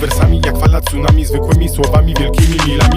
Wersami jak fala tsunami Zwykłymi słowami, wielkimi milami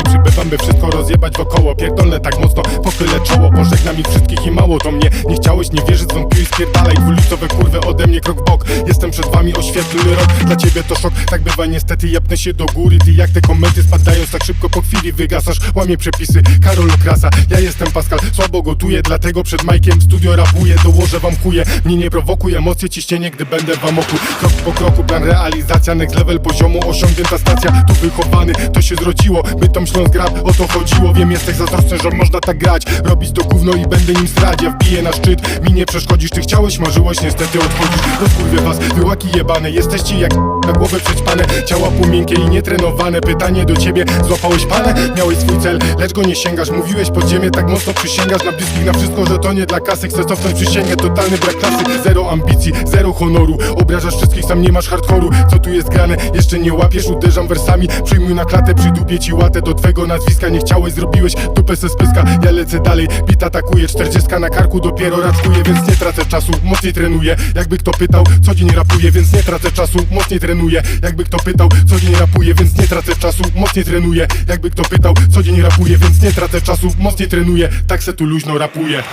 by wszystko rozjebać wokoło. Pierdolę tak mocno, pochylę czoło. Pożegnam ich wszystkich i mało to mnie. Nie chciałeś, nie wierzyć, zwątpiłeś, spierdalaj. Dwulicowe kurwy ode mnie krok w bok. Jestem przed wami oświetlony rok. Dla ciebie to szok, tak bywa niestety Japnę się do góry, ty jak te komenty Spadając tak szybko po chwili wygasasz. Łamie przepisy, Karol Krasa Ja jestem Pascal, słabo gotuję Dlatego przed Majkiem studio rapuję. Dołożę wam chuje, mnie nie prowokuj Emocje ciśnienie, gdy będę w amoku Krok po kroku, plan realizacja. Next level poziomu, osiągnięta stacja. Tu wychowany, to się zrodziło. By tam Śląsk rap, o to chodziło Wiem, jesteś zazdrosny, że można tak grać. Robić to gówno i będę nim strać Ja wbiję na szczyt, mi nie przeszkodzisz. Ty chciałeś, marzyłeś, niestety odchodzisz. Rozkurwię was, wyłaki jebane. Jesteście jak na głowę przećpane Ciała półmiękkie i nietrenowane. Pytanie do ciebie, złapałeś panę? Miałeś swój cel, lecz go nie sięgasz. Mówiłeś pod ziemię, tak mocno przysięgasz. Na bliskich, na wszystko, że to nie dla kasy. Chcę cofnąć przysięgę, totalny brak klasy. Zero ambicji, zero honoru. Obrażasz wszystkich, sam nie masz hardkoru Co tu jest grane? Jeszcze nie łapiesz, uderzam wersami. Przyjmuj na klatę, przydupię ci łatę. Do twego nazwiska nie chciałeś, zrobiłeś dupę se spyska Ja lecę dalej, bit atakuje Czterdziestka na karku, dopiero raczkuję Więc nie tracę czasu, mocniej trenuję. Jakby kto pytał, co dzień rapuję Więc nie tracę czasu, mocniej trenuję. Jakby kto pytał, co dzień rapuję Więc nie tracę czasu, mocniej trenuję. Jakby kto pytał, co dzień rapuję Więc nie tracę czasu, mocniej trenuję. Tak se tu luźno rapuję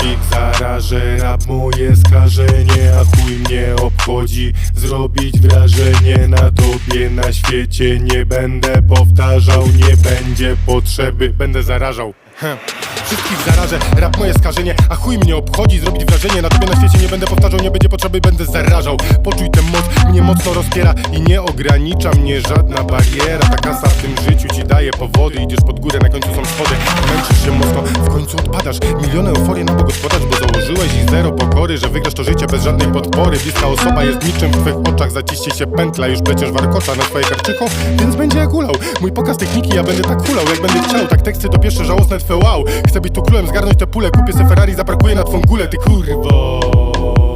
Wszystkich zarażę, rap moje skażenie. A chuj mnie obchodzi zrobić wrażenie. Na tobie, na świecie Nie będę powtarzał, nie będzie potrzeby. Będę zarażał. Wszystkich zarażę, rap moje skażenie A chuj mnie obchodzi zrobić wrażenie. Na tobie na świecie nie będę powtarzał, nie będzie potrzeby Będę zarażał, poczuj tę moc Mnie mocno rozpiera i nie ogranicza mnie żadna bariera. Ta kasa w tym życiu ci daje powody. Idziesz pod górę, na końcu są schody. Męczysz się mocno, w końcu odpadasz. Miliony euforii na gospodarz, bo założyłeś i zero pokory Że wygrasz to życie bez żadnej podpory. Bliska osoba jest niczym w twych oczach. Zaciście się pętla, już pleciesz warkocza na swoje karczyko Więc będzie jak hulał Mój pokaz techniki, ja będę tak hulał Jak będę chciał, tak teksty to pierwsze żałosne twe wow. Chcę być tu królem, zgarnąć te pule. Kupię se Ferrari, zaparkuję na twą kulę, ty kurwo